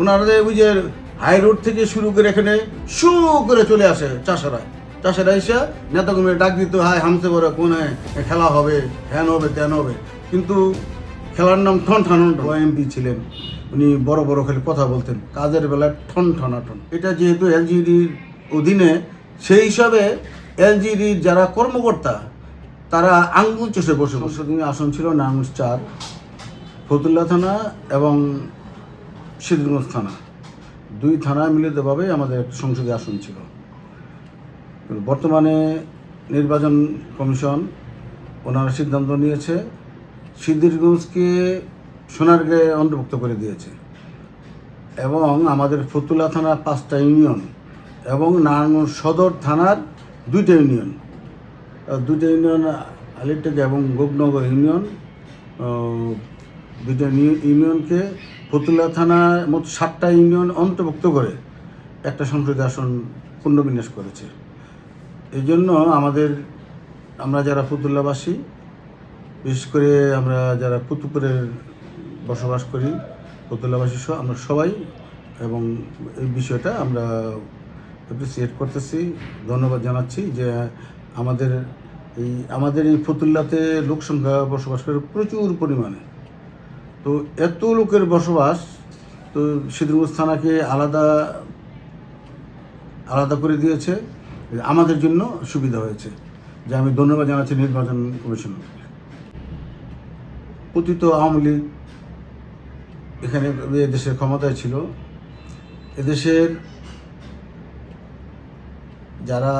ওনারা ওই যে হাই রোড থেকে শুরু করে এখানে শু করে চলে আসে চাষারা। চাষারা এসে নেতাকর্মীরা ডাক দিত হাই হামসে বড়, কোন? খেলা হবে, হ্যান হবে, ত্যান হবে। কিন্তু খেলার নাম ঠন ঠানন এমপি ছিলেন, উনি বড় বড় খেলে কথা বলতেন, কাজের বেলায় ঠন ঠনাঠন এটা যেহেতু এলজিডির অধীনে, সেই হিসাবে এলজিডির যারা কর্মকর্তা, তারা আঙ্গুল চষে বসে বসে। আসন ছিল নারায়ণ চার, ফতুল্লা থানা এবং সিদ্ধগঞ্জ থানা। দুই থানা মিলিতভাবে আমাদের সংসদে আসন ছিল। বর্তমানে নির্বাচন কমিশন ওনারা সিদ্ধান্ত নিয়েছে সিদ্ধিরগঞ্জকে সোনারগাঁয়ে অন্তর্ভুক্ত করে দিয়েছে। এবং আমাদের ফতুলা থানার পাঁচটা ইউনিয়ন এবং নারায়ণগঞ্জ সদর থানার দুইটা ইউনিয়ন। দুইটা ইউনিয়ন আলিটেক এবং গোপনগর ইউনিয়ন দুইটা ইউনিয়নকে ফতুল্লা থানার মোট সাতটা ইউনিয়ন অন্তর্ভুক্ত করে একটা সংসদীয় আসন পুনর্বিন্যাস করেছে। এই জন্য আমাদের, আমরা যারা ফতুল্লাবাসী, বিশেষ করে আমরা যারা কুতুপুরের বসবাস করি, ফতুল্লাবাসী সহ, আমরা সবাই এবং এই বিষয়টা আমরা অ্যাপ্রিসিয়েট করতেছি, ধন্যবাদ জানাচ্ছি যে আমাদের এই আমাদের এই ফতুল্লাতে লোক সংখ্যা বসবাস করে প্রচুর পরিমাণে। তো এত লোকের বসবাস, তো সিদ্ধগঞ্জ থানাকে আলাদা আলাদা করে দিয়েছে। আমাদের জন্য সুবিধা হয়েছে, যে আমি ধন্যবাদ জানাচ্ছি নির্বাচন কমিশন। পতিত আওয়ামী লীগ এখানে দেশের ক্ষমতায় ছিল। এদেশের যারা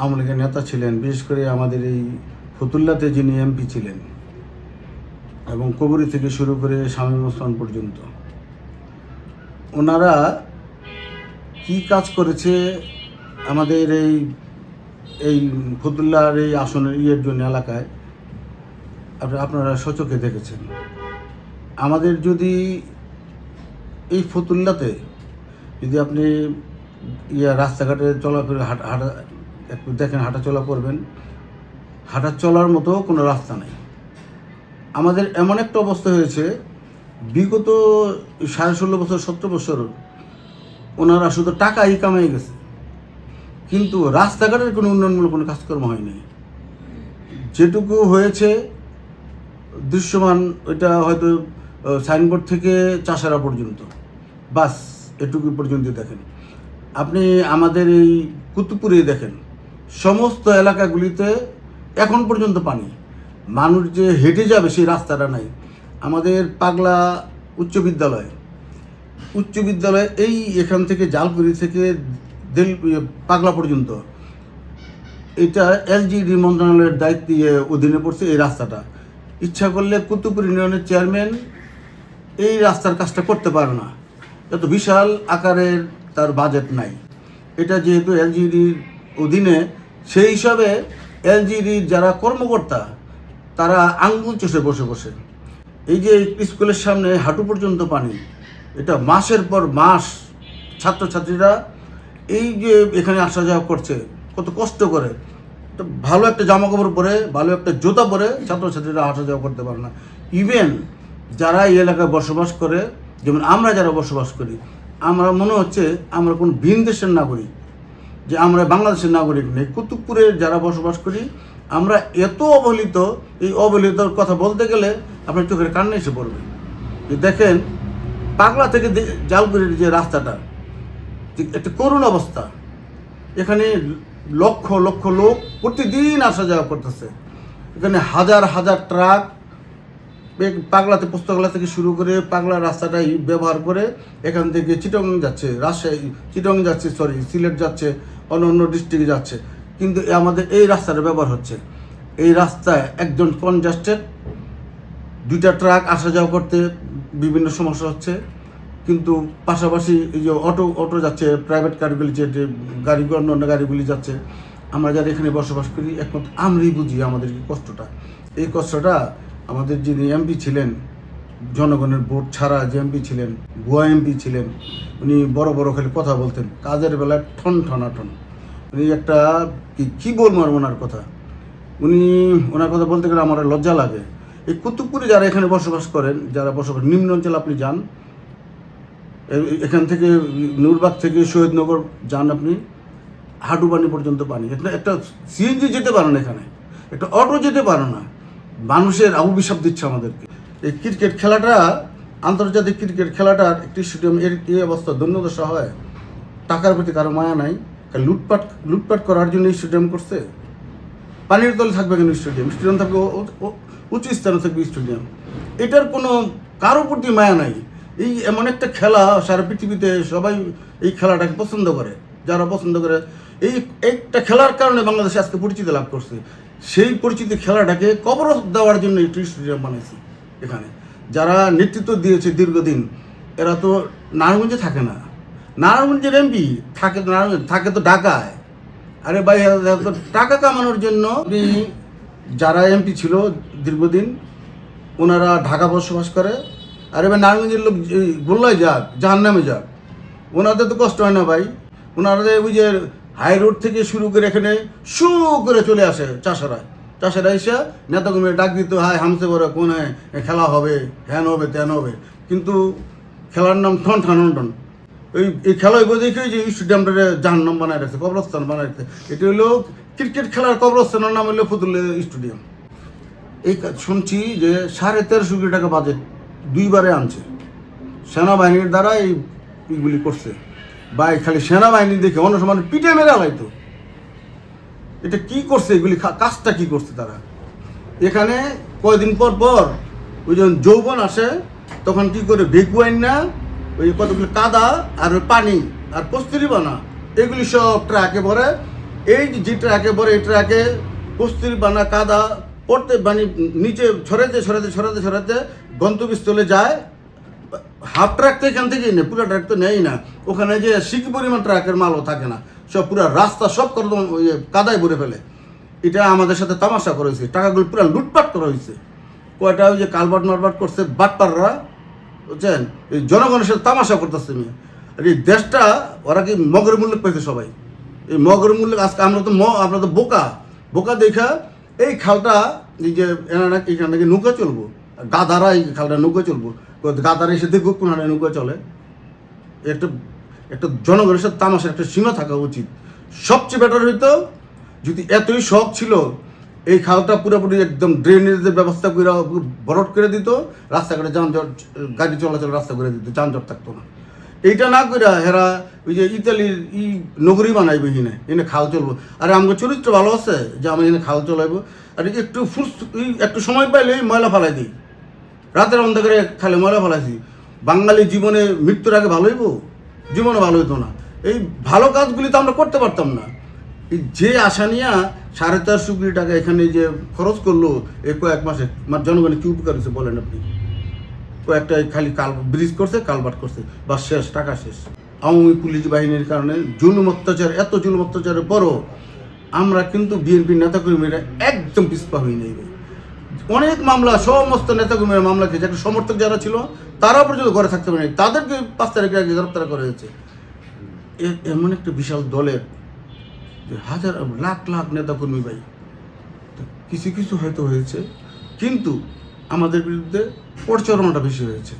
আওয়ামী লীগের নেতা ছিলেন, বিশেষ করে আমাদের এই ফতুল্লাতে যিনি এমপি ছিলেন এবং কবরী থেকে শুরু করে শামীম ওসমান পর্যন্ত। ওনারা কি কাজ করেছে আমাদের এই এই ফতুল্লার এই আসনের ইয়ের জন্য এলাকায়? আপনি- আপনারা সচকে দেখেছেন। আমাদের যদি এই ফতুল্লাতে যদি আপনি ইয়া রাস্তাঘাটে চলাফেরা হাঁটা হাঁটা, একটু দেখেন হাঁটা চলা করবেন হাঁটা চলার মতো কোনো রাস্তা নেই। আমাদের এমন একটা অবস্থা হয়েছে, বিগত সাড়ে ষোলো বছর সতেরো বছর ওনারা শুধু টাকাই কামাই গেছে। কিন্তু রাস্তাঘাটের কোনো উন্নয়নমূলক কোনো কাজকর্ম হয়নি যেটুকু হয়েছে, দৃশ্যমান ওইটা হয়তো সাইনবোর্ড থেকে চাষারা পর্যন্ত। বাস, এটুকু পর্যন্ত দেখেন। আপনি আমাদের এই কুতুবপুরে দেখেন, সমস্ত এলাকাগুলিতে এখন পর্যন্ত পানি। মানুষ যে হেঁটে যাবে সেই রাস্তাটা নাই। আমাদের পাগলা উচ্চ বিদ্যালয়। উচ্চ বিদ্যালয় এই এখান থেকে জালকুড়ি থেকে দিল পাগলা পর্যন্ত। এটা এলজিডি মন্ত্রণালয়ের দায়িত্ব অধীনে পড়ছে এই রাস্তাটা। ইচ্ছা করলে কুতুবপুর ইউনিয়নের চেয়ারম্যান এই রাস্তার কাজটা করতে পারে না। এত বিশাল আকারের তার বাজেট নাই। এটা যেহেতু এলজিডির অধীনে, সেই হিসাবে এলজিডির যারা কর্মকর্তা তারা আঙ্গুল চষে বসে বসে। এই যে স্কুলের সামনে হাঁটু পর্যন্ত পানি, এটা মাসের পর মাস ছাত্রছাত্রীরা এই যে এখানে আসা যাওয়া করছে, কত কষ্ট করে। তো ভালো একটা জামা কাপড় পরে, ভালো একটা জুতা পরে ছাত্রছাত্রীরা আসা যাওয়া করতে পারে না। ইভেন যারা এই এলাকায় বসবাস করে, যেমন আমরা যারা বসবাস করি, আমরা মনে হচ্ছে আমরা কোন ভিন দেশের নাগরিক, যে আমরা বাংলাদেশের নাগরিক নেই। কুতুবপুরে যারা বসবাস করি আমরা এত অবহেলিত, এই অবহেলিতর কথা বলতে গেলে আপনার চোখের কান্না এসে পড়বে। দেখেন, পাগলা থেকে জালগুড়ির যে রাস্তাটা একটা করুণ অবস্থা। এখানে লক্ষ লক্ষ লোক প্রতিদিন আসা যাওয়া করতেছে। এখানে হাজার হাজার ট্রাক পাগলাতে পুস্তকলা থেকে শুরু করে পাগলা রাস্তাটাই ব্যবহার করে এখান থেকে চিটং যাচ্ছে, রাজশাহী, চিটং যাচ্ছে সরি সিলেট যাচ্ছে অন্য অন্য ডিস্ট্রিক্টে যাচ্ছে। কিন্তু আমাদের এই রাস্তাটা ব্যবহার হচ্ছে। এই রাস্তায় একজন কনজাস্টেড, দুইটা ট্রাক আসা যাওয়া করতে বিভিন্ন সমস্যা হচ্ছে। কিন্তু পাশাপাশি এই যে অটো অটো যাচ্ছে প্রাইভেট গাড়িগুলি যে গাড়িগুলো অন্য অন্য গাড়িগুলি যাচ্ছে, আমরা যারা এখানে বসবাস করি, একমাত্র আমরাই বুঝি আমাদের কষ্টটা। এই কষ্টটা আমাদের যিনি এমপি ছিলেন, জনগণের ভোট ছাড়া যে এমপি ছিলেন, ভুয়া এমপি ছিলেন, উনি বড় বড় খালি কথা বলতেন, কাজের বেলায় ঠন ঠনাঠন উনি একটা, কি কী বলব আর ওনার কথা। উনি ওনার কথা বলতে গেলে আমার লজ্জা লাগে। এই কুতুবপুরে যারা এখানে বসবাস করেন, যারা বসবাস নিম্ন অঞ্চলে আপনি যান এখান থেকে নূরবাগ থেকে শহীদনগর যান আপনি হাঁটুপানি পর্যন্ত পানি। একটা সিএনজি যেতে পারে না এখানে। একটা অটো যেতে পারে না। মানুষের অভিশাপ দিচ্ছে আমাদেরকে। এই ক্রিকেট খেলাটা, আন্তর্জাতিক ক্রিকেট খেলাটার একটি স্টেডিয়াম, এর এই অবস্থা? দৈন্যদশা হয়। টাকার প্রতি কারও মায়া নাই। লুটপাট লুটপাট করার জন্য স্টেডিয়াম করছে? পানির তলে থাকবে কেন স্টেডিয়াম স্টেডিয়াম থাকবে উঁচু স্থানে থাকবে স্টেডিয়াম এটার কোনো, কারও প্রতি মায়া নাই। এই এমন একটা খেলা সারা পৃথিবীতে সবাই এই খেলাটাকে পছন্দ করে, যারা পছন্দ করে। এই একটা খেলার কারণে বাংলাদেশ আজকে পরিচিতি লাভ করছে। সেই পরিচিতি খেলাটাকে কবর দেওয়ার জন্য একটি স্টেডিয়াম বানাইছি এখানে। যারা নেতৃত্ব দিয়েছে দীর্ঘদিন, এরা তো নারায়ণগঞ্জে থাকে না। নারায়ণগঞ্জের এমপি থাকে নারায়ণগঞ্জ, থাকে তো ঢাকায়। আরে ভাই টাকা কামানোর জন্য যারা এমপি ছিল দীর্ঘদিন, ওনারা ঢাকা বসবাস করে। আরে ভাই, নারায়ণগঞ্জের লোক বললাই যাক জাহান নামে যাক। ওনাদের তো কষ্ট হয় না ভাই। ওনাদের ওই যে হাই রোড থেকে শুরু করে এখানে শু করে চলে আসে চাষারা। চাষারা এসে নেতাকর্মীরা ডাক দিত হাই হামসে বড়, কোন হ্যাঁ খেলা হবে? হ্যান হবে, ত্যান হবে। কিন্তু খেলার নাম ঠন ঠান টন এই এই খেলা এবার দেখে যে স্টেডিয়ামটা জাহান্নাম বানায় রাখছে, কবরস্থান বানায় রাখছে। এটা হলো ক্রিকেট খেলার কবরস্থানের নাম হলো ফতুল স্টেডিয়াম। এই শুনছি যে সাড়ে তেরোশো কোটি টাকা বাজেট দুইবারে আনছে। সেনাবাহিনীর দ্বারা এই এইগুলি করছে। বা খালি সেনাবাহিনী দেখে অন্য সময় পিঠে মেরে আলাইতো এটা কি করছে এগুলি? কাজটা কি করছে তারা? এখানে কয়দিন পর পর ওই যখন যৌবন আসে, তখন কি করে ভেকুয়াইন না ওই কতগুলো কাদা আর পানি আর কস্তুরি বানা, এগুলি সব ট্রাকে ভরে, এই যে ট্রাকে ভরে এই ট্রাকে কস্তুরি বানা, কাদা পড়তে মানে নিচে ছড়াতে ছড়াতে ছড়াতে ছড়াতে গন্তব্যস্থলে যায়। হাফ ট্রাক তো এখান থেকেই নেই পুরো ট্রাক তো নেই না। ওখানে যে সিকি পরিমাণ ট্রাকের মালও থাকে না, সব পুরো রাস্তা সব ওই কাদায় ভরে ফেলে। এটা আমাদের সাথে তামাশা করা হয়েছে টাকাগুলো পুরো লুটপাট করা হয়েছে। কয়টা ওই যে কালবাট মারবাট করছে বাটপাররা বুঝছেন? এই জনগণের সাথে তামাশা করতেছে মেয়ে। আর এই দেশটা, ওরা কি মগের মূল্য পেয়েছে সবাই? এই মগের মূল্য আজকে আমরা তো ম, আমরা তো বোকা। বোকা দেখা এই খালটা, এই যে এনারা এখান থেকে নৌকা চলবো। গাধারা এই খালটা নৌকা চলবো। গাধারা এসে দেখুক কোন নৌকা চলে। একটা একটা জনগণের সাথে তামাশার একটা সীমা থাকা উচিত। সবচেয়ে বেটার হইতো, যদি এতই শখ ছিল এই খালটা পুরোপুরি একদম ড্রেনেজের ব্যবস্থা করে বরট করে দিত, রাস্তাঘাটে যানজট, গাড়ি চলাচল রাস্তা করে দিত, যানজট থাকতো না। এইটা না করে হেরা ওই যে ইতালির ই নগরী বানাইবে এখানে এনে খাল চলবো। আরে আমাকে চরিত্র ভালো আছে যে আমি এখানে খাল চলাইবো। আর একটু ফুস একটু সময় পাইলে ময়লা ফালাই দিই। রাতের অন্ধকারে খালে ময়লা ফেলাইছি। বাঙালি জীবনে মৃত্যুর আগে ভালো হইব? জীবনে ভালো হইতো না। এই ভালো কাজগুলি তো আমরা করতে পারতাম না। যে আশা নিয়ে সাড়ে চারশো কোটি টাকা এখানে যে খরচ করল এ কয়েক মাসে, আমার জনগণের কি উপকার হয়েছে বলেন আপনি? কয়েকটা খালি কাল ব্রিজ করছে, কালবাট করছে বা শেষ, টাকা শেষ। আওয়ামী পুলিশ বাহিনীর কারণে জুলুম অত্যাচার, এত জুলুম অত্যাচারের পরও আমরা কিন্তু বিএনপির নেতাকর্মীরা একদম পিছপা হয়ে নেই অনেক মামলা, সমস্ত নেতাকর্মীরা মামলা খেয়েছে একটা সমর্থক যারা ছিল, তারাও পর্যন্ত ঘরে থাকতে পারেনি। তাদেরকে পাঁচ তারিখে আগে গ্রেপ্তার করা হয়েছে। এমন একটা বিশাল দলের হাজার, লাখ লাখ নেতাকর্মী ভাই। কিছু কিছু হয়তো হয়েছে, কিন্তু আমাদের বিরুদ্ধে প্রচারণাটা বেশি হয়েছে।